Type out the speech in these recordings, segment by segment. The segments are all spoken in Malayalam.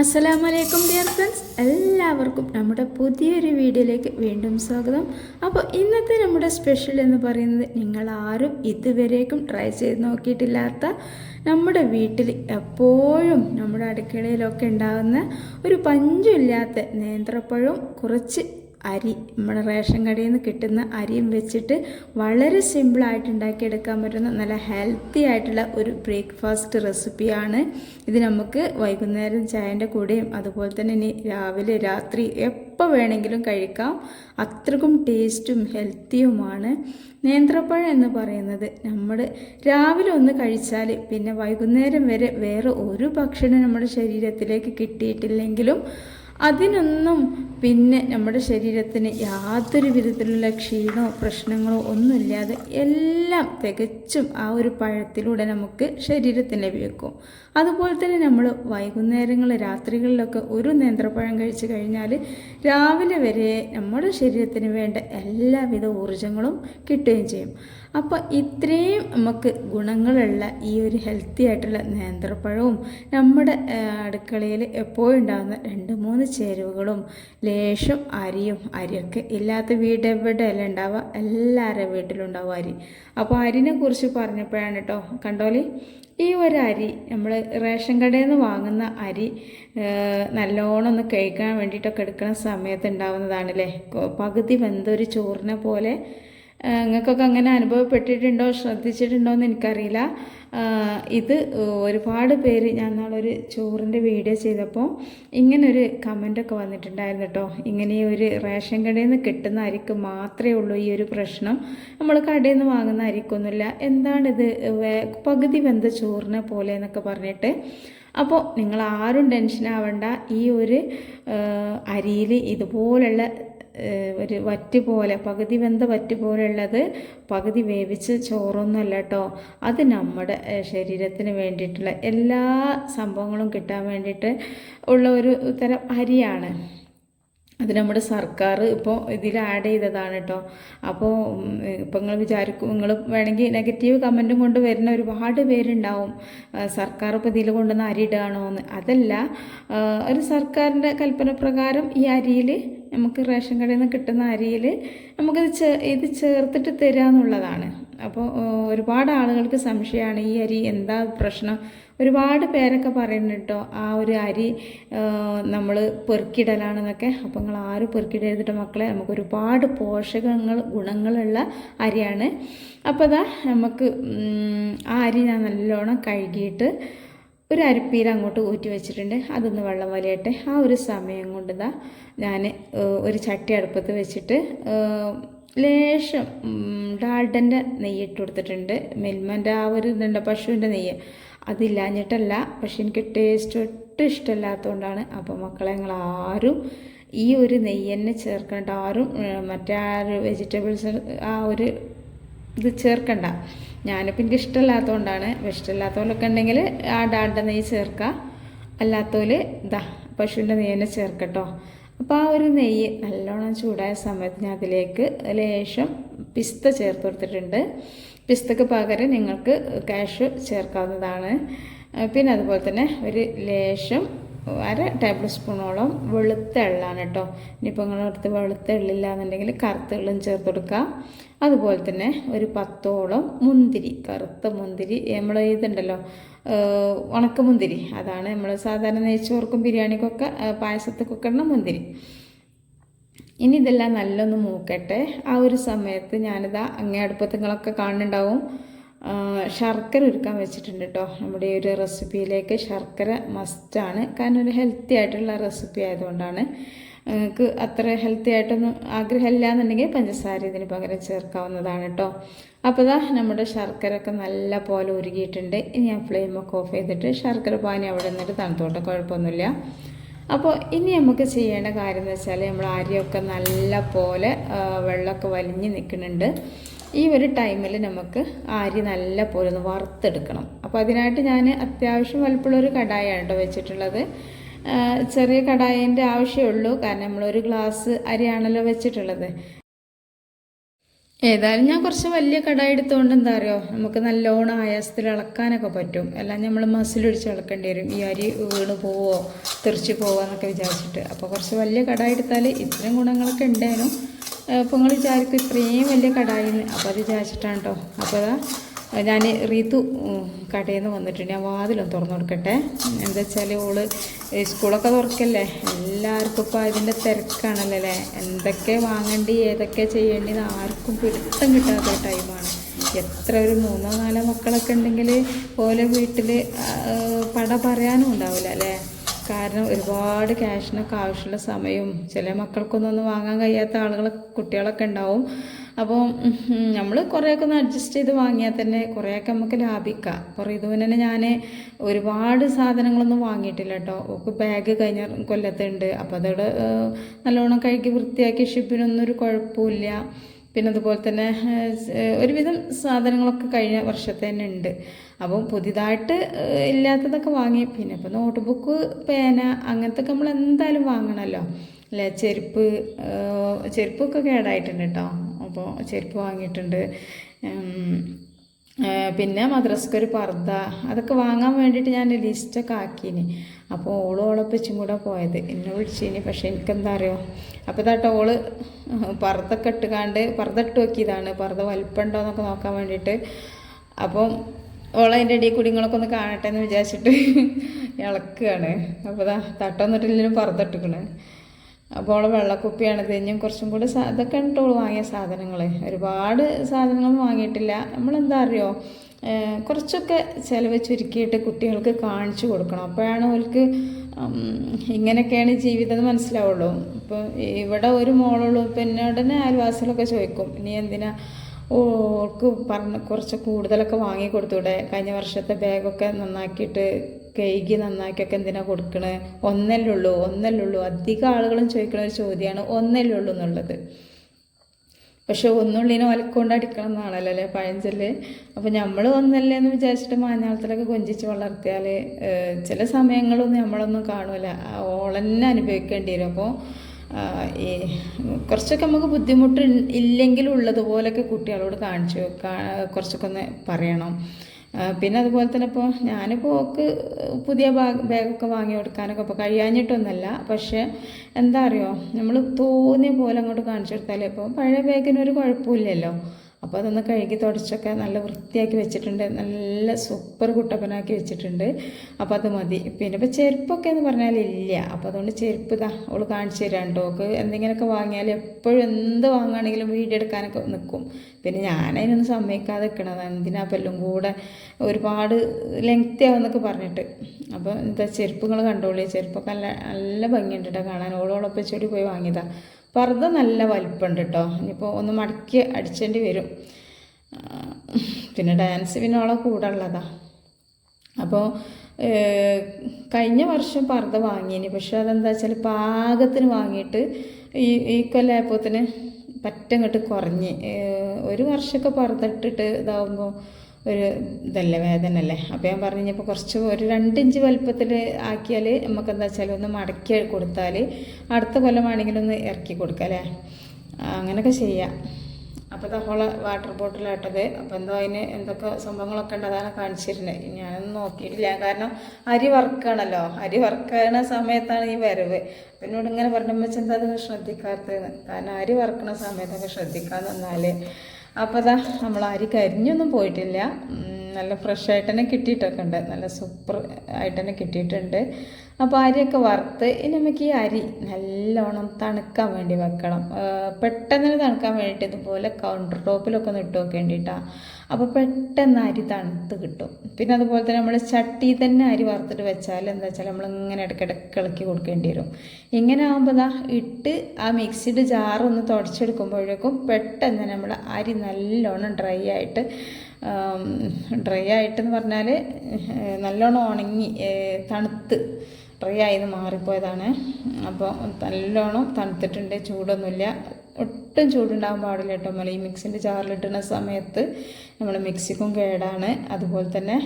അസ്സലാമലൈക്കും ഡിയർ ഫ്രണ്ട്സ്. എല്ലാവർക്കും നമ്മുടെ പുതിയൊരു വീഡിയോയിലേക്ക് വീണ്ടും സ്വാഗതം. അപ്പോൾ ഇന്നത്തെ നമ്മുടെ സ്പെഷ്യൽ എന്ന് പറയുന്നത് നിങ്ങൾ ആരും ഇതുവരേക്കും ട്രൈ ചെയ്ത് നോക്കിയിട്ടില്ലാത്ത നമ്മുടെ വീട്ടിൽ എപ്പോഴും നമ്മുടെ അടുക്കളയിലൊക്കെ ഉണ്ടാകുന്ന ഒരു പഞ്ചുമില്ലാത്ത നേന്ത്രപ്പഴവും കുറച്ച് അരി നമ്മുടെ റേഷൻ കടയിൽ നിന്ന് കിട്ടുന്ന അരിയും വെച്ചിട്ട് വളരെ സിമ്പിളായിട്ട് ഉണ്ടാക്കിയെടുക്കാൻ പറ്റുന്ന നല്ല ഹെൽത്തി ആയിട്ടുള്ള ഒരു ബ്രേക്ക്ഫാസ്റ്റ് റെസിപ്പിയാണ് ഇത് നമുക്ക് വൈകുന്നേരം ചായന്റെ കൂടെയും അതുപോലെ തന്നെ ഇനി രാവിലെ രാത്രി എപ്പോൾ വേണമെങ്കിലും കഴിക്കാം. അത്രക്കും ടേസ്റ്റും ഹെൽത്തിയുമാണ് നേന്ത്രപ്പഴം എന്ന് പറയുന്നത് നമ്മൾ രാവിലെ ഒന്ന് കഴിച്ചാൽ പിന്നെ വൈകുന്നേരം വരെ വേറെ ഒരു ഭക്ഷണം നമ്മുടെ ശരീരത്തിലേക്ക് കിട്ടിയിട്ടില്ലെങ്കിലും അതിനൊന്നും പിന്നെ നമ്മുടെ ശരീരത്തിന് യാതൊരു വിധത്തിലുള്ള ക്ഷീണമോ പ്രശ്നങ്ങളോ ഒന്നുമില്ലാതെ എല്ലാം തികച്ചും ആ ഒരു പഴത്തിലൂടെ നമുക്ക് ശരീരത്തിന് ലഭിക്കും. അതുപോലെ തന്നെ നമ്മൾ വൈകുന്നേരങ്ങൾ രാത്രികളിലൊക്കെ ഒരു നേന്ത്രപ്പഴം കഴിച്ചു കഴിഞ്ഞാൽ രാവിലെ വരെ നമ്മുടെ ശരീരത്തിന് വേണ്ട എല്ലാവിധ ഊർജങ്ങളും കിട്ടുകയും ചെയ്യും. അപ്പോൾ ഇത്രയും നമുക്ക് ഗുണങ്ങളുള്ള ഈ ഒരു ഹെൽത്തി ആയിട്ടുള്ള നേന്ത്രപ്പഴവും നമ്മുടെ അടുക്കളയിൽ എപ്പോഴും ഉണ്ടാകുന്ന രണ്ട് മൂന്ന് ചേരുവകളും ലേശം അരിയും അരിയൊക്കെ ഇല്ലാത്ത വീട് അല്ല ഉണ്ടാവുക? എല്ലാവരുടെ വീട്ടിലുണ്ടാവും അരി. അപ്പോൾ അരിനെ കുറിച്ച് പറഞ്ഞപ്പോഴാണ് കേട്ടോ കണ്ടോലി ഈ ഒരു അരി നമ്മൾ റേഷൻ കടയിൽ നിന്ന് വാങ്ങുന്ന അരി നല്ലോണം ഒന്ന് കഴിക്കാൻ വേണ്ടിയിട്ടൊക്കെ എടുക്കുന്ന സമയത്ത് ഉണ്ടാവുന്നതാണല്ലേ? പകുതി വെന്തൊരു ചോറിനെ പോലെ നിങ്ങൾക്കൊക്കെ അങ്ങനെ അനുഭവപ്പെട്ടിട്ടുണ്ടോ? ശ്രദ്ധിച്ചിട്ടുണ്ടോ എന്ന് എനിക്കറിയില്ല ഇത് ഒരുപാട് പേര് ഞാൻ നാളൊരു ചോറിന്റെ വീഡിയോ ചെയ്തപ്പോൾ ഇങ്ങനൊരു കമന്റൊക്കെ വന്നിട്ടുണ്ടായിരുന്നു കേട്ടോ. ഇങ്ങനെ ഒരു റേഷൻ കടയിൽ നിന്ന് കിട്ടുന്ന അരിക്ക് മാത്രമേ ഉള്ളൂ ഈ ഒരു പ്രശ്നം. നമ്മൾ കടയിൽ നിന്ന് വാങ്ങുന്ന അരിക്കൊന്നുമില്ല എന്താണിത് പകുതി വെന്ത ചോറിനെ പോലെ എന്നൊക്കെ പറഞ്ഞിട്ട്. അപ്പോൾ നിങ്ങൾ ആരും ടെൻഷൻ ആവണ്ട. ഈ ഒരു അരിയിൽ ഇതുപോലുള്ള ഒരു വറ്റ് പോലെ പകുതി വെന്ത വറ്റ് പോലെയുള്ളത് പകുതി വേവിച്ച് ചോറൊന്നുമല്ല കേട്ടോ അത് നമ്മുടെ ശരീരത്തിന് വേണ്ടിയിട്ടുള്ള എല്ലാ സംഭവങ്ങളും കിട്ടാൻ വേണ്ടിയിട്ട് ഉള്ള ഒരു തരം അരിയാണ്. അത് നമ്മുടെ സർക്കാർ ഇപ്പോൾ ഇതിൽ ആഡ് ചെയ്തതാണ് കേട്ടോ. അപ്പോൾ ഇപ്പം നിങ്ങൾ വിചാരിക്കും നിങ്ങൾ വേണമെങ്കിൽ നെഗറ്റീവ് കമന്റും കൊണ്ട് വരുന്ന ഒരുപാട് പേരുണ്ടാവും. സർക്കാർ ഇപ്പോൾ ഇതിൽ കൊണ്ടുവന്ന് അരി ഇടുകയാണോ എന്ന്. അതല്ല ഒരു സർക്കാരിന്റെ കൽപ്പന പ്രകാരം ഈ അരിയിൽ നമുക്ക് റേഷൻ കടയിൽ നിന്ന് കിട്ടുന്ന അരിയിൽ നമുക്കിത് ചേ ഇത് ചേർത്തിട്ട് തരിക എന്നുള്ളതാണ് അപ്പോൾ ഒരുപാട് ആളുകൾക്ക് സംശയമാണ് ഈ അരി എന്താ പ്രശ്നം ഒരുപാട് പേരൊക്കെ പറയുന്നു കേട്ടോ ആ ഒരു അരി നമ്മൾ പെറുക്കിടലാണെന്നൊക്കെ. അപ്പോൾ നിങ്ങൾ ആരും പെറുക്കിടരുതിട്ട് മക്കളെ. നമുക്ക് ഒരുപാട് പോഷകങ്ങൾ ഗുണങ്ങളുള്ള അരിയാണ്. അപ്പോൾ അതാ നമുക്ക് ആ അരി ഞാൻ നല്ലോണം കഴുകിയിട്ട് ഒരു അരിപ്പീൽ അങ്ങോട്ട് ഊറ്റി വെച്ചിട്ടുണ്ട്. അതൊന്ന് വെള്ളം വലിയട്ടെ. ആ ഒരു സമയം കൊണ്ട് ഇതാ ഞാൻ ഒരു ചട്ടി അടുപ്പത്ത് വെച്ചിട്ട് ലേശം ഡാൾഡന്റെ നെയ്യ് ഇട്ട് കൊടുത്തിട്ടുണ്ട്. മിൽമന്റെ ആ ഒരു ഇതുണ്ട് പശുവിന്റെ നെയ്യ്. അതില്ലാഞ്ഞിട്ടല്ല. പക്ഷെ എനിക്ക് ടേസ്റ്റ് ഒട്ടും ഇഷ്ടമില്ലാത്തതുകൊണ്ടാണ് അപ്പോൾ മക്കളെ നിങ്ങൾ ആരും ഈ ഒരു നെയ്യ് തന്നെ ചേർക്കേണ്ട. ആരും മറ്റേ ആ ഒരു വെജിറ്റബിൾസ് ആ ഒരു ഇത് ചേർക്കണ്ട. ഞാനിപ്പോൾ എനിക്ക് ഇഷ്ടമില്ലാത്തതുകൊണ്ടാണ്. ഇഷ്ടമില്ലാത്തവരൊക്കെ ഉണ്ടെങ്കിൽ ആ ഡാണ്ട നെയ്യ് ചേർക്കുക അല്ലാത്തവർ ഇതാ പശുവിന്റെ നെയ്യ് തന്നെ ചേർക്കട്ടോ. അപ്പോൾ ആ ഒരു നെയ്യ് നല്ലോണം ചൂടായ സമയത്ത് ഞാൻ അതിലേക്ക് ലേശം പിസ്ത ചേർത്ത് കൊടുത്തിട്ടുണ്ട്. പിസ്തക്ക് പകരം നിങ്ങൾക്ക് കാഷ് ചേർക്കാവുന്നതാണ്. പിന്നെ അതുപോലെ തന്നെ ഒരു ലേശം അര ടേബിൾ സ്പൂണോളം വെളുത്ത എള്ളാണ് കേട്ടോ. ഇനിയിപ്പോൾ നിങ്ങളുടെ അടുത്ത് വെളുത്ത എള്ളില്ല എന്നുണ്ടെങ്കിൽ കറുത്ത എള്ളും ചേർത്ത് കൊടുക്കുക. അതുപോലെ തന്നെ ഒരു പത്തോളം മുന്തിരി കറുത്ത മുന്തിരി നമ്മൾ ഇതുണ്ടല്ലോ ഉണക്കമുന്തിരി. അതാണ് നമ്മൾ സാധാരണ നെയ്ച്ചോർക്കും ബിരിയാണിക്കൊക്കെ പായസത്തൊക്കെ ഇടുന്ന മുന്തിരി. ഇനി ഇതെല്ലാം നല്ലൊന്ന് മൂക്കട്ടെ. ആ ഒരു സമയത്ത് ഞാനിതാ അങ്ങേ അടുപ്പത്ത് നിങ്ങളൊക്കെ കാണുന്നുണ്ടാവും ശർക്കര ഒരുക്കാൻ വെച്ചിട്ടുണ്ട് കേട്ടോ നമ്മുടെ ഈ ഒരു റെസിപ്പിയിലേക്ക് ശർക്കര മസ്റ്റാണ് കാരണം ഒരു ഹെൽത്തി ആയിട്ടുള്ള റെസിപ്പി ആയതുകൊണ്ടാണ്. നിങ്ങൾക്ക് അത്ര ഹെൽത്തി ആയിട്ടൊന്നും ആഗ്രഹമില്ല എന്നുണ്ടെങ്കിൽ പഞ്ചസാര ഇതിന് പകരം ചേർക്കാവുന്നതാണ് കേട്ടോ അപ്പോൾ ഇതാ നമ്മുടെ ശർക്കര ഒക്കെ നല്ല പോലെ ഉരുകിയിട്ടുണ്ട്. ഇനി ഞാൻ ഫ്ലെയിമൊക്കെ ഓഫ് ചെയ്തിട്ട് ശർക്കര പാനി അവിടെ നിന്നിട്ട് തണുത്തോട്ടെ. കുഴപ്പമൊന്നുമില്ല. അപ്പോൾ ഇനി നമുക്ക് ചെയ്യേണ്ട കാര്യം എന്ന് വെച്ചാൽ നമ്മൾ അരിയൊക്കെ നല്ല പോലെ വെള്ളമൊക്കെ വലിഞ്ഞ് നിൽക്കുന്നുണ്ട്. ഈ ഒരു ടൈമിൽ നമുക്ക് അരി നല്ല പോലെ ഒന്ന് വറുത്തെടുക്കണം. അപ്പോൾ അതിനായിട്ട് ഞാൻ അത്യാവശ്യം വലുപ്പമുള്ളൊരു കടായാണ് കേട്ടോ വെച്ചിട്ടുള്ളത്. ചെറിയ കടായേന്റെ ആവശ്യമുള്ളൂ. കാരണം നമ്മളൊരു ഗ്ലാസ് അരിയാണല്ലോ വെച്ചിട്ടുള്ളത്. ഏതായാലും ഞാൻ കുറച്ച് വലിയ കടായി എടുത്തുകൊണ്ട് എന്താ അറിയോ? നമുക്ക് നല്ലോണം ആയാസത്തിൽ ഇളക്കാനൊക്കെ പറ്റും. എല്ലാം നമ്മൾ മസിലൊഴിച്ച് ഇളക്കേണ്ടി വരും. ഈ അരി വീണ് പോവോ തെറിച്ച് പോവോ എന്നൊക്കെ വിചാരിച്ചിട്ട്. അപ്പോൾ കുറച്ച് വലിയ കട എടുത്താൽ ഇത്രയും ഗുണങ്ങളൊക്കെ ഉണ്ടായിരുന്നു അപ്പോൾ നിങ്ങൾ വിചാരിക്കും ഇത്രയും വലിയ കടായിന്ന് അപ്പോൾ അത് വിചാരിച്ചിട്ടാണ് കേട്ടോ അപ്പോൾ ഞാൻ റീതു ഉം, കടയിൽ നിന്ന് വന്നിട്ടുണ്ട്. ഞാൻ വാതിലൊന്ന് തുറന്നു കൊടുക്കട്ടെ. എന്താ വെച്ചാൽ ഓൾ സ്കൂളൊക്കെ തുറക്കല്ലേ? എല്ലാവർക്കും ഇപ്പോൾ അതിന്റെ തിരക്കാണല്ലോ അല്ലേ? എന്തൊക്കെ വാങ്ങേണ്ടി ഏതൊക്കെ ചെയ്യേണ്ടത് ആർക്കും പിടുത്തം കിട്ടാത്ത ടൈമാണ്. എത്ര ഒരു മൂന്നോ നാലോ മക്കളൊക്കെ ഉണ്ടെങ്കിൽ ഓലെ വീട്ടിൽ പട പറയാനും ഉണ്ടാവില്ല അല്ലേ? കാരണം ഒരുപാട് ക്യാഷിനൊക്കെ ആവശ്യമുള്ള സമയവും ചില മക്കൾക്കൊന്നും വാങ്ങാൻ കഴിയാത്ത ആളുകൾ കുട്ടികളൊക്കെ ഉണ്ടാവും. അപ്പോൾ നമ്മൾ കുറേയൊക്കെ ഒന്ന് അഡ്ജസ്റ്റ് ചെയ്ത് വാങ്ങിയാൽ തന്നെ കുറേയൊക്കെ നമുക്ക് ലാഭിക്കാം. അപ്പോൾ തന്നെ ഞാൻ ഒരുപാട് സാധനങ്ങളൊന്നും വാങ്ങിയിട്ടില്ല കേട്ടോ. ഒക്കെ ബാഗ് കഴിഞ്ഞ കൊല്ലത്തുണ്ട്. അപ്പോൾ അതോടെ നല്ലോണം കഴുകി വൃത്തിയാക്കി ഷിപ്പിനൊന്നും ഒരു കുഴപ്പമില്ല പിന്നെ അതുപോലെ തന്നെ ഒരുവിധം സാധനങ്ങളൊക്കെ കഴിഞ്ഞ വർഷത്തെ തന്നെ ഉണ്ട്. അപ്പം പുതിയതായിട്ട് ഇല്ലാത്തതൊക്കെ വാങ്ങി. പിന്നെ ഇപ്പോൾ നോട്ട് ബുക്ക് പേന അങ്ങനത്തെ നമ്മൾ എന്തായാലും വാങ്ങണമല്ലോ. അല്ലേ? ചെരുപ്പ് ചെരുപ്പൊക്കെ കേടായിട്ടുണ്ട് കേട്ടോ. അപ്പോൾ ചെരുപ്പ് വാങ്ങിയിട്ടുണ്ട്. പിന്നെ മദ്രസ്ക്ക് ഒരു പർദ്ദ അതൊക്കെ വാങ്ങാൻ വേണ്ടിയിട്ട് ഞാൻ ലിസ്റ്റൊക്കെ ആക്കിനി അപ്പോൾ ഓളോളപ്പിച്ചും കൂടെ പോയത്. എന്നെ വിളിച്ചിനി. പക്ഷേ എനിക്കെന്താ അറിയോ? അപ്പോൾ ഇതാ ടോൾ പർദ്ദൊക്കെ ഇട്ടുകാണ്ട് പർദ്ദ ഇട്ട് നോക്കിയതാണ്. പർദ്ദ വലിപ്പമുണ്ടോ എന്നൊക്കെ നോക്കാൻ വേണ്ടിയിട്ട്. അപ്പം ഓളതിന്റെ ഇടയിൽ കുടിങ്ങളൊക്കെ ഒന്ന് കാണട്ടെ എന്ന് വിചാരിച്ചിട്ട് ഇളക്കുകയാണ്. അപ്പോൾ ഇതാ തട്ടൊന്നിട്ടില്ലെങ്കിലും പർദ്ദ ഇട്ടുക്കണ്. അപ്പോൾ ഓളെ വെള്ളക്കുപ്പിയാണ്. തെഞ്ഞും കുറച്ചും കൂടി സാ ഇതൊക്കെ ടോൾ ഓൾ വാങ്ങിയ സാധനങ്ങൾ ഒരുപാട് സാധനങ്ങൾ വാങ്ങിയിട്ടില്ല. നമ്മളെന്താ അറിയോ? കുറച്ചൊക്കെ ചിലവ് ചുരുക്കിയിട്ട് കുട്ടികൾക്ക് കാണിച്ചു കൊടുക്കണം. അപ്പോഴാണ് അവർക്ക് ഇങ്ങനെയൊക്കെയാണ് ജീവിതം മനസ്സിലാവുള്ളൂ. ഇപ്പോൾ ഇവിടെ ഒരു മോളുള്ളൂ ഇപ്പം ഉടനെ അയൽവാസികളൊക്കെ ചോദിക്കും ഇനി എന്തിനാ ഓൾക്ക് പറഞ്ഞ് കുറച്ച് കൂടുതലൊക്കെ വാങ്ങി കൊടുത്തൂടെ? കഴിഞ്ഞ വർഷത്തെ ബാഗൊക്കെ നന്നാക്കിയിട്ട് കഴുകി നന്നാക്കിയൊക്കെ എന്തിനാ കൊടുക്കണേ? ഒന്നല്ലേ ഉള്ളൂ ഒന്നല്ലേ ഉള്ളൂ. അധികം ആളുകളും ചോദിക്കുന്ന ഒരു ചോദ്യമാണ് ഒന്നല്ലേ ഉള്ളൂ എന്നുള്ളത്. പക്ഷെ ഒന്നുള്ളിനെ ഒലക്കൊണ്ട് അടിക്കണം എന്നാണല്ലോ അല്ലേ പഴഞ്ചൊല്ല്? അപ്പോൾ നമ്മൾ ഒന്നല്ലേ എന്ന് വിചാരിച്ചിട്ട് മാഞ്ഞാളത്തിലൊക്കെ കൊഞ്ചിച്ച് വളർത്തിയാൽ ചില സമയങ്ങളൊന്നും നമ്മളൊന്നും കാണൂല. ഓളന്നെ അനുഭവിക്കേണ്ടി വരും. അപ്പോൾ ഈ കുറച്ചൊക്കെ നമുക്ക് ബുദ്ധിമുട്ട് ഇല്ലെങ്കിലും ഉള്ളതുപോലൊക്കെ കുട്ടികളോട് കാണിച്ചു കുറച്ചൊക്കെ ഒന്ന് പറയണം. പിന്നെ അതുപോലെ തന്നെ ഇപ്പോൾ ഞാനിപ്പോൾ ഓക്ക് പുതിയ ബാഗ് ബാഗൊക്കെ വാങ്ങി കൊടുക്കാനൊക്കെ ഇപ്പോൾ കഴിയാഞ്ഞിട്ടൊന്നുമല്ല. പക്ഷേ എന്താ അറിയോ? നമ്മൾ തോന്നിയ പോലെ അങ്ങോട്ട് കാണിച്ചു കൊടുത്താലേ ഇപ്പോൾ പഴയ ബാഗിനൊരു കുഴപ്പമില്ലല്ലോ. അപ്പോൾ അതൊന്ന് കഴുകി തുടച്ചൊക്കെ നല്ല വൃത്തിയാക്കി വെച്ചിട്ടുണ്ട്. നല്ല സൂപ്പർ കുട്ടപ്പനാക്കി വെച്ചിട്ടുണ്ട്. അപ്പോൾ അത് മതി. പിന്നെ ഇപ്പോൾ ചെരുപ്പൊക്കെ എന്ന് പറഞ്ഞാൽ ഇല്ല. അപ്പോൾ അതുകൊണ്ട് ചെരുപ്പ് ഇതാ അവൾ കാണിച്ചു തരാം കേട്ടോക്ക് എന്തെങ്കിലുമൊക്കെ വാങ്ങിയാൽ എപ്പോഴും എന്ത് വാങ്ങുകയാണെങ്കിലും വീഡിയോ എടുക്കാനൊക്കെ നിൽക്കും പിന്നെ ഞാനതിനൊന്നും സമ്മതിക്കാതെ നിൽക്കണതാണ്. എന്തിനാ പല്ലും കൂടെ ഒരുപാട് ലെങ്ത്തി ആവുമെന്നൊക്കെ പറഞ്ഞിട്ട്. അപ്പോൾ എന്താ ചെരുപ്പുകൾ കണ്ടോളി. ചെരുപ്പൊക്കെ നല്ല നല്ല ഭംഗിയുണ്ട് കേട്ടോ കാണാൻ. ഓളോളൊപ്പിച്ചോടി പോയി വാങ്ങിയതാ. പർദ്ദ നല്ല വലിപ്പമുണ്ട് കേട്ടോ ഇനിയിപ്പോൾ ഒന്ന് മടക്കി അടിച്ചേണ്ടി വരും. പിന്നെ ഡാൻസ് പിന്നെ ഓളെ കൂടെ ഉള്ളതാ. അപ്പോൾ കഴിഞ്ഞ വർഷം പർദ്ദ വാങ്ങിയിനി. പക്ഷെ അതെന്താ വെച്ചാൽ പാകത്തിന് വാങ്ങിയിട്ട് ഈ ഈ കൊല്ലായപ്പോത്തിന് പറ്റങ്ങോട്ട് കുറഞ്ഞ്. ഒരു വർഷമൊക്കെ പർദ്ദ ഇട്ടിട്ട് ഇതാവുമ്പോൾ ഒരു ഇതല്ലേ വേദന അല്ലേ അപ്പോൾ ഞാൻ പറഞ്ഞു കഴിഞ്ഞപ്പോൾ കുറച്ച് ഒരു രണ്ടിഞ്ച് വലുപ്പത്തിൽ ആക്കിയാൽ നമുക്ക് എന്താ വെച്ചാൽ ഒന്ന് മടക്കി കൊടുത്താൽ അടുത്ത കൊല്ലമാണെങ്കിലും ഒന്ന് ഇറക്കി കൊടുക്കാം അല്ലേ? അങ്ങനെയൊക്കെ ചെയ്യാം. അപ്പോൾ തഹോള വാട്ടർ ബോട്ടിലാട്ടത് അപ്പോൾ എന്തോ അതിന് എന്തൊക്കെ സംഭവങ്ങളൊക്കെ ഉണ്ട് അതാണ് കാണിച്ചിരുന്നത്. ഞാനൊന്നും നോക്കിയിട്ടില്ല. കാരണം അരി വറുക്കുകയാണല്ലോ അരി വറുക്കണ സമയത്താണ് ഈ വരവ്. അപ്പം എന്നോട് ഇങ്ങനെ പറഞ്ഞപ്പോൾ എന്താ അതൊന്ന് ശ്രദ്ധിക്കാത്തത്? കാരണം അരി വറുക്കണ സമയത്തൊക്കെ ശ്രദ്ധിക്കാൻ നിന്നാൽ അപ്പോൾ അതാ നമ്മൾ അരി കരിഞ്ഞൊന്നും പോയിട്ടില്ല. നല്ല ഫ്രഷ് ആയിട്ട് തന്നെ കിട്ടിയിട്ടൊക്കെ ഉണ്ട്. നല്ല സൂപ്പർ ആയിട്ട് തന്നെ കിട്ടിയിട്ടുണ്ട്. അപ്പോൾ അരിയൊക്കെ വറുത്ത് ഇനി നമുക്ക് ഈ അരി നല്ലോണം തണുക്കാൻ വേണ്ടി വെക്കണം. പെട്ടെന്ന് തണുക്കാൻ വേണ്ടിയിട്ട് ഇതുപോലെ കൗണ്ടർ ടോപ്പിലൊക്കെ ഒന്ന് ഇട്ട് വെക്കേണ്ടിയിട്ടാണ് അപ്പോൾ പെട്ടെന്ന് അരി തണുത്ത് കിട്ടും. പിന്നെ അതുപോലെ തന്നെ നമ്മൾ ചട്ടി തന്നെ അരി വറുത്തിട്ട് വെച്ചാൽ എന്താ വെച്ചാൽ നമ്മൾ ഇങ്ങനെ ഇടയ്ക്കിടയ്ക്ക് ഇളക്കി കൊടുക്കേണ്ടി വരും. ഇങ്ങനെ ആകുമ്പോൾ ദാ ഇട്ട് ആ മിക്സിയുടെ ജാറൊന്ന് തുടച്ചെടുക്കുമ്പോഴേക്കും പെട്ടെന്ന് നമ്മൾ അരി നല്ലോണം ഡ്രൈ ആയിട്ട് ഡ്രൈ ആയിട്ടെന്ന് പറഞ്ഞാൽ നല്ലോണം ഉണങ്ങി തണുത്ത് ഡ്രൈ ആയിന്ന് മാറിപ്പോയതാണ്. അപ്പോൾ നല്ലോണം തണുത്തിട്ടുണ്ട് ചൂടൊന്നുമില്ല. ഒട്ടും ചൂടുണ്ടാകാൻ പാടില്ല കേട്ടോ മല ഈ മിക്സിന്റെ ജാറിലിട്ടുന്ന സമയത്ത്. നമ്മൾ മിക്സിക്കും കേടാണ്. അതുപോലെ തന്നെ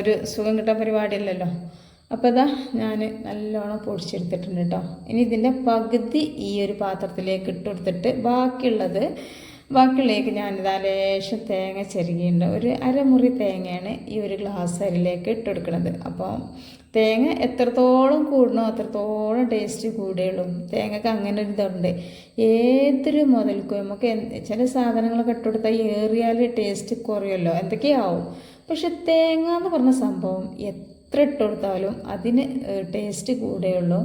ഒരു സുഖം കിട്ടാൻ പരിപാടിയല്ലല്ലോ. അപ്പോൾ ഇതാ ഞാൻ നല്ലോണം പൊടിച്ചെടുത്തിട്ടുണ്ട് കേട്ടോ. ഇനി ഇതിന്റെ പകുതി ഈ ഒരു പാത്രത്തിലേക്ക് ഇട്ട് കൊടുത്തിട്ട് ബാക്കിയുള്ളത് ബാക്കിയുള്ളേക്ക് ഞാനിതാ ലേശം തേങ്ങ ചെരുകിയുണ്ട് ഒരു അരമുറി തേങ്ങയാണ് ഈ ഒരു ഗ്ലാസ് അരിലേക്ക് ഇട്ട് കൊടുക്കുന്നത് അപ്പോൾ തേങ്ങ എത്രത്തോളം കൂടണോ അത്രത്തോളം ടേസ്റ്റ് കൂടുകയുള്ളൂ തേങ്ങക്ക് അങ്ങനെ ഒരു ഇതുണ്ട്. ഏതൊരു മുതൽക്കും നമുക്ക് ചില സാധനങ്ങളൊക്കെ ഇട്ടുകൊടുത്താൽ ഏറിയാൽ ടേസ്റ്റ് കുറയുമല്ലോ. എന്തൊക്കെയാവും? പക്ഷെ തേങ്ങ എന്ന് പറഞ്ഞ സംഭവം എത്ര ഇട്ടുകൊടുത്താലും അതിന് ടേസ്റ്റ് കൂടുകയുള്ളൂ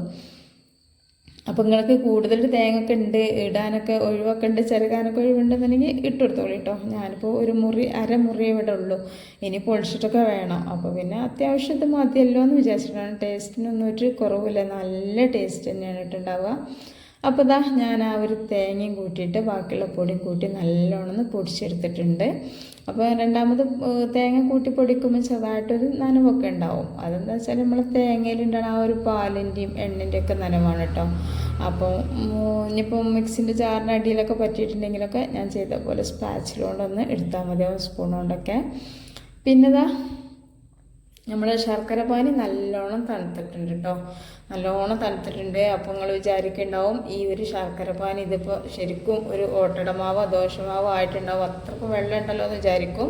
അപ്പോൾ നിങ്ങൾക്ക് കൂടുതൽ തേങ്ങയൊക്കെ ഉണ്ട് ഇടാനൊക്കെ ഒഴിവൊക്കെ ഉണ്ട് ചെറുകാനൊക്കെ ഒഴിവുണ്ടെന്നുണ്ടെങ്കിൽ ഇട്ടെടുത്തോളൂ കേട്ടോ ഞാനിപ്പോൾ ഒരു മുറി അരമുറി ഇവിടെ ഉള്ളൂ. ഇനി പൊളിച്ചിട്ടൊക്കെ വേണം. അപ്പോൾ പിന്നെ അത്യാവശ്യം ഇത് മതിയല്ലോ എന്ന് വിചാരിച്ചിട്ടാണ്. ടേസ്റ്റിനൊന്നും ഒരു കുറവില്ല നല്ല ടേസ്റ്റ് തന്നെയാണ് ഇട്ടുണ്ടാവുക. അപ്പോൾ ദാ ഞാൻ ആ ഒരു തേങ്ങയും കൂട്ടിയിട്ട് ബാക്കിയുള്ള പൊടിയും കൂട്ടി നല്ലോണം പൊടിച്ചെടുത്തിട്ടുണ്ട്. അപ്പോൾ രണ്ടാമത് തേങ്ങ കൂട്ടി പൊടിക്കുമ്പോൾ ചെറുതായിട്ടൊരു നനവൊക്കെ ഉണ്ടാവും. അതെന്താ വെച്ചാൽ നമ്മൾ തേങ്ങയിലുണ്ടാണ് ആ ഒരു പാലിന്റെയും എണ്ണിന്റെ ഒക്കെ നനവാണ് കേട്ടോ. അപ്പോൾ ഇനിയിപ്പോൾ മിക്സിന്റെ ചാറിന്റെ അടിയിലൊക്കെ പറ്റിയിട്ടുണ്ടെങ്കിലൊക്കെ ഞാൻ ചെയ്ത പോലെ സ്പാച്ചിലുകൊണ്ടൊന്ന് എടുത്താൽ മതിയാവും സ്പൂൺ കൊണ്ടൊക്കെ പിന്നെതാ നമ്മുടെ ശർക്കര പാനി നല്ലോണം തണുത്തിട്ടുണ്ട് കേട്ടോ നല്ലോണം തണുത്തിട്ടുണ്ട്. അപ്പോൾ നിങ്ങൾ വിചാരിക്കുന്നുണ്ടാവും ഈ ഒരു ശർക്കര പാനി ഇതിപ്പോൾ ശരിക്കും ഒരു ഓട്ടടമാവോ ദോശമാവോ ആയിട്ടുണ്ടാവും അത്രക്കും വെള്ളം ഉണ്ടല്ലോ എന്ന് വിചാരിക്കും.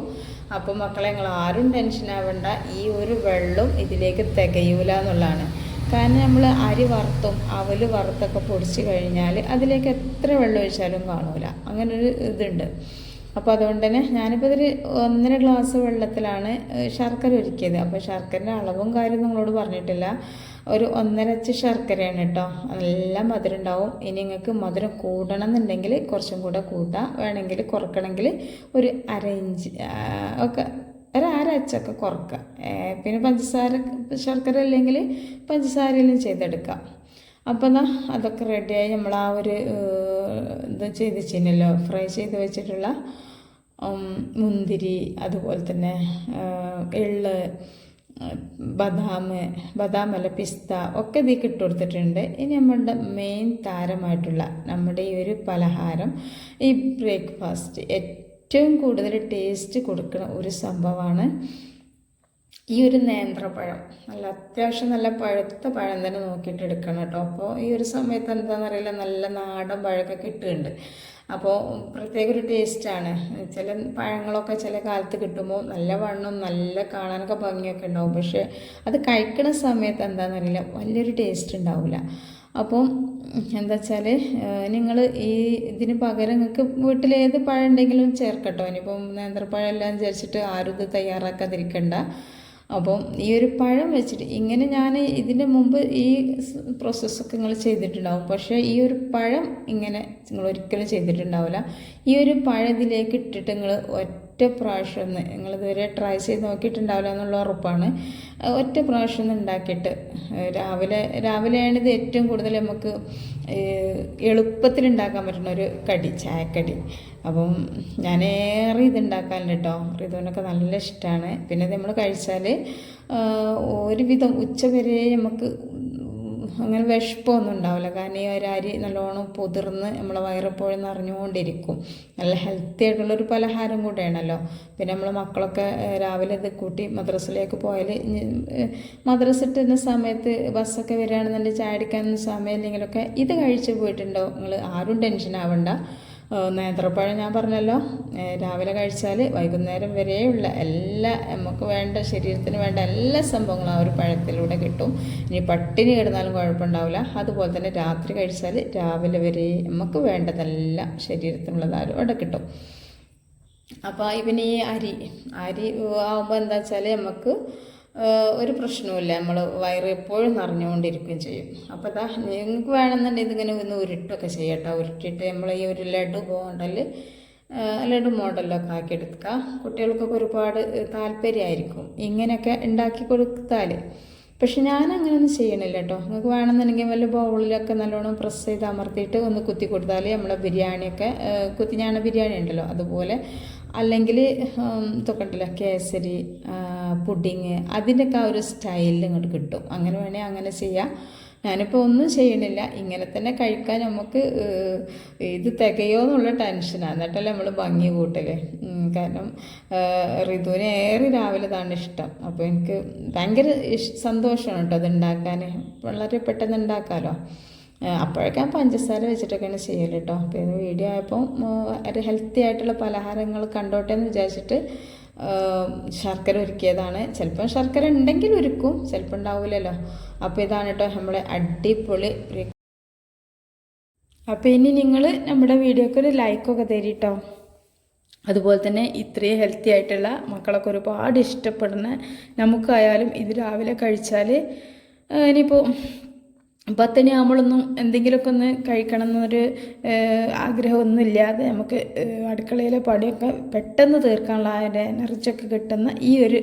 അപ്പോൾ മക്കളെ നിങ്ങൾ ആരും ടെൻഷൻ ആവണ്ട. ഈ ഒരു വെള്ളം ഇതിലേക്ക് തികയൂല എന്നുള്ളതാണ്. കാരണം നമ്മൾ അരി വറുത്തും അവൽ വറുത്തൊക്കെ പൊടിച്ച് കഴിഞ്ഞാൽ അതിലേക്ക് എത്ര വെള്ളം ഒഴിച്ചാലും കാണൂല. അങ്ങനൊരു ഇതുണ്ട്. അപ്പോൾ അതുകൊണ്ട് തന്നെ ഞാനിപ്പോൾ ഇതൊരു ഒന്നര ഗ്ലാസ് വെള്ളത്തിലാണ് ശർക്കര ഒരുക്കിയത് അപ്പോൾ ശർക്കരന്റെ അളവും കാര്യം നിങ്ങളോട് പറഞ്ഞിട്ടില്ല. ഒരു ഒന്നരച്ച് ശർക്കരയാണ് കേട്ടോ. നല്ല മധുരം ഉണ്ടാവും. ഇനി നിങ്ങൾക്ക് മധുരം കൂടണം എന്നുണ്ടെങ്കിൽ കുറച്ചും കൂടെ കൂട്ടാം. വേണമെങ്കിൽ കുറക്കണമെങ്കിൽ ഒരു അര ഇഞ്ച് ഒക്കെ ഒരു അര അച്ചൊക്കെ കുറക്കുക പിന്നെ പഞ്ചസാര ശർക്കര അല്ലെങ്കിൽ പഞ്ചസാരയിലും ചെയ്തെടുക്കാം. അപ്പോൾ എന്നാൽ അതൊക്കെ റെഡിയായി നമ്മൾ ആ ഒരു ഇത് ചെയ്ത് വെച്ചിനല്ലോ ഫ്രൈ ചെയ്ത് വെച്ചിട്ടുള്ള മുന്തിരി അതുപോലെ തന്നെ എള്ള് ബദാം ബദാം അല്ല പിസ്ത ഒക്കെ ഇതിൽ ഇട്ട് കൊടുത്തിട്ടുണ്ട്. ഇനി നമ്മളുടെ മെയിൻ താരമായിട്ടുള്ള നമ്മുടെ ഈ ഒരു പലഹാരം ഈ ബ്രേക്ക്ഫാസ്റ്റ് ഏറ്റവും കൂടുതൽ ടേസ്റ്റ് കൊടുക്കുന്ന ഒരു സംഭവമാണ് ഈ ഒരു നേന്ത്രപ്പഴം നല്ല അത്യാവശ്യം നല്ല പഴുത്ത പഴം തന്നെ നോക്കിയിട്ട് എടുക്കണം കേട്ടോ. അപ്പോൾ ഈ ഒരു സമയത്ത് എന്താണെന്നറിയില്ല നല്ല നാടൻ പഴമൊക്കെ കിട്ടുന്നുണ്ട്. അപ്പോൾ പ്രത്യേക ഒരു ടേസ്റ്റാണ് ചില പഴങ്ങളൊക്കെ ചില കാലത്ത് കിട്ടുമ്പോൾ നല്ല വണ്ണം നല്ല കാണാനൊക്കെ ഭംഗിയൊക്കെ ഉണ്ടാവും. പക്ഷേ അത് കഴിക്കുന്ന സമയത്ത് എന്താണെന്നറിയില്ല വലിയൊരു ടേസ്റ്റ് ഉണ്ടാവില്ല. അപ്പോൾ എന്താ വെച്ചാൽ നിങ്ങൾ ഈ ഇതിന് പകരം നിങ്ങൾക്ക് വീട്ടിൽ ഏത് പഴം ഉണ്ടെങ്കിലും ചേർക്കട്ടോ. ഇനിയിപ്പം നേന്ത്രപ്പഴം എല്ലാം വിചാരിച്ചിട്ട് ആരും ഇത് തയ്യാറാക്കാതിരിക്കണ്ട. അപ്പം ഈ ഒരു പഴം വെച്ചിട്ട് ഇങ്ങനെ ഞാൻ ഇതിന് മുമ്പ് ഈ പ്രോസസ്സൊക്കെ നിങ്ങൾ ചെയ്തിട്ടുണ്ടാവും. പക്ഷേ ഈ ഒരു പഴം ഇങ്ങനെ നിങ്ങൾ ഒരിക്കലും ചെയ്തിട്ടുണ്ടാവില്ല ഈ ഒരു പഴം ഇതിലേക്ക് ഇട്ടിട്ട് നിങ്ങൾ ഒറ്റ പ്രാവശ്യം ഒന്ന് നിങ്ങളിതുവരെ ട്രൈ ചെയ്ത് നോക്കിയിട്ടുണ്ടാവില്ല എന്നുള്ള ഉറപ്പാണ്. ഒറ്റ പ്രാവശ്യം ഒന്ന് ഉണ്ടാക്കിയിട്ട് രാവിലെ രാവിലെയാണ് ഇത് ഏറ്റവും കൂടുതൽ നമുക്ക് എളുപ്പത്തിൽ ഉണ്ടാക്കാൻ പറ്റുന്ന ഒരു കടി ചായക്കടി. അപ്പം ഞാൻ ഏറെ കേട്ടോ. ഋതുവിനൊക്കെ നല്ല ഇഷ്ടമാണ് പിന്നെ നമ്മൾ കഴിച്ചാൽ ഒരുവിധം ഉച്ച വരെ നമുക്ക് അങ്ങനെ വിഷപ്പമൊന്നും ഉണ്ടാവില്ല. കാരണം ഈ ഒരു അരി നല്ലോണം പൊതിർന്ന് നമ്മളെ വയറെപ്പോഴും നിറഞ്ഞുകൊണ്ടിരിക്കും നല്ല ഹെൽത്തി ആയിട്ടുള്ളൊരു പലഹാരം കൂടെയാണല്ലോ. പിന്നെ നമ്മളെ മക്കളൊക്കെ രാവിലെ ഇത് കൂട്ടി മദ്രസിലേക്ക് പോയാൽ മദ്രസ ഇട്ടുന്ന സമയത്ത് ബസ്സൊക്കെ വരികയാണെന്നുണ്ടെങ്കിൽ സമയം സമയമില്ലെങ്കിലൊക്കെ ഇത് കഴിച്ച് പോയിട്ടുണ്ടോ നിങ്ങൾ ആരും ടെൻഷൻ ആവണ്ട. നേന്ത്രപ്പഴം ഞാൻ പറഞ്ഞല്ലോ. രാവിലെ കഴിച്ചാൽ വൈകുന്നേരം വരെയുള്ള എല്ലാ നമുക്ക് വേണ്ട ശരീരത്തിന് വേണ്ട എല്ലാ സംഭവങ്ങളും ആ ഒരു പഴത്തിലൂടെ കിട്ടും. ഇനി പട്ടിണി കിടന്നാലും കുഴപ്പമുണ്ടാവില്ല. അതുപോലെ തന്നെ രാത്രി കഴിച്ചാൽ രാവിലെ വരെ നമുക്ക് വേണ്ടതെല്ലാം ശരീരത്തിനുള്ളതാലും അവിടെ കിട്ടും. അപ്പോൾ പിന്നെ ഈ അരി അരി ആകുമ്പോൾ എന്താ വെച്ചാൽ നമുക്ക് ഒരു പ്രശ്നവുമില്ല. നമ്മൾ വയറ് എപ്പോഴും നിറഞ്ഞുകൊണ്ടിരിക്കുകയും ചെയ്യും. അപ്പോൾ അതാ നിങ്ങൾക്ക് വേണമെന്നുണ്ടെങ്കിൽ ഇതിങ്ങനെ ഒന്ന് ഉരുട്ടൊക്കെ ചെയ്യട്ടോ ഉരുട്ടിയിട്ട് നമ്മൾ ഈ ഒരു ലഡു മോഡൽ ലഡു മോഡലൊക്കെ ആക്കിയെടുക്കുക കുട്ടികൾക്കൊക്കെ ഒരുപാട് താല്പര്യമായിരിക്കും ഇങ്ങനെയൊക്കെ ഉണ്ടാക്കി കൊടുത്താൽ പക്ഷെ ഞാൻ അങ്ങനെയൊന്നും ചെയ്യണില്ല കേട്ടോ നിങ്ങൾക്ക് വേണമെന്നുണ്ടെങ്കിൽ വല്ല ബൗളിലൊക്കെ നല്ലോണം പ്രസ് ചെയ്ത് അമർത്തിയിട്ട് ഒന്ന് കുത്തി കൊടുത്താൽ നമ്മളെ ബിരിയാണിയൊക്കെ കുത്തിഞ്ഞാണ ബിരിയാണി ഉണ്ടല്ലോ അതുപോലെ. അല്ലെങ്കിൽ തൊക്കണ്ടല്ലോ കേസരി പുഡിങ് അതിന്റെയൊക്കെ ആ ഒരു സ്റ്റൈലിൽ ഇങ്ങോട്ട് കിട്ടും. അങ്ങനെ വേണേൽ അങ്ങനെ ചെയ്യാം. ഞാനിപ്പോൾ ഒന്നും ചെയ്യണില്ല. ഇങ്ങനെ തന്നെ കഴിക്കാൻ നമുക്ക് ഇത് തികയോ എന്നുള്ള ടെൻഷനാണ് എന്നിട്ടല്ലേ നമ്മൾ ഭംഗി കൂട്ടൽ. കാരണം ഋതുവിന് ഏറെ രാവിലെ തന്നെ ഇഷ്ടം. അപ്പോൾ എനിക്ക് ഭയങ്കര സന്തോഷമാണ് കേട്ടോ അത് ഉണ്ടാക്കാൻ വളരെ പെട്ടെന്ന് ഉണ്ടാക്കാമല്ലോ അപ്പോഴൊക്കെ പഞ്ചസാര വെച്ചിട്ടൊക്കെയാണ് ചെയ്യൽ കേട്ടോ. അപ്പോൾ ഇത് വീഡിയോ ആയപ്പോൾ ഒരു ഹെൽത്തി ആയിട്ടുള്ള പലഹാരങ്ങൾ കണ്ടോട്ടെ എന്ന് വിചാരിച്ചിട്ട് ശർക്കര ഒരുക്കിയതാണ്. ചിലപ്പം ശർക്കര ഉണ്ടെങ്കിൽ ഒരുക്കും ചിലപ്പോൾ ഉണ്ടാവില്ലല്ലോ അപ്പോൾ ഇതാണ് കേട്ടോ നമ്മളെ അടിപൊളി അപ്പോൾ ഇനി നിങ്ങൾ നമ്മുടെ വീഡിയോക്ക് ഒരു ലൈക്കൊക്കെ തരിട്ടോ അതുപോലെ തന്നെ ഇത്രയും ഹെൽത്തി ആയിട്ടുള്ള മക്കളൊക്കെ ഒരുപാട് ഇഷ്ടപ്പെടുന്ന നമുക്കായാലും ഇത് രാവിലെ കഴിച്ചാൽ ഇനിയിപ്പോൾ പത്തനി നമ്മളൊന്നും എന്തെങ്കിലുമൊക്കെ ഒന്ന് കഴിക്കണം എന്നൊരു ആഗ്രഹമൊന്നും ഇല്ലാതെ നമുക്ക് അടുക്കളയിലെ പണിയൊക്കെ പെട്ടെന്ന് തീർക്കാനുള്ള ആ ഒരു എനർജിയൊക്കെ കിട്ടുന്ന ഈ ഒരു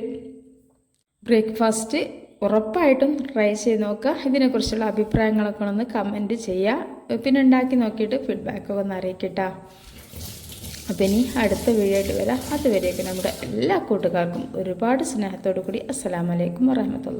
ബ്രേക്ക്ഫാസ്റ്റ് ഉറപ്പായിട്ടും ട്രൈ ചെയ്ത് നോക്കുക. ഇതിനെക്കുറിച്ചുള്ള അഭിപ്രായങ്ങളൊക്കെ ഒന്ന് കമന്റ് ചെയ്യുക. പിന്നെ ഉണ്ടാക്കി നോക്കിയിട്ട് ഫീഡ്ബാക്കൊക്കെ ഒന്ന് അറിയിക്കട്ടോ. അപ്പം ഇനി അടുത്ത വീഡിയോ ആയിട്ട് വരാം. അതുവരെയൊക്കെ നമ്മുടെ എല്ലാ കൂട്ടുകാർക്കും ഒരുപാട് സ്നേഹത്തോടു കൂടി അസ്സലാമലൈക്കും വറഹമത്തുള്ള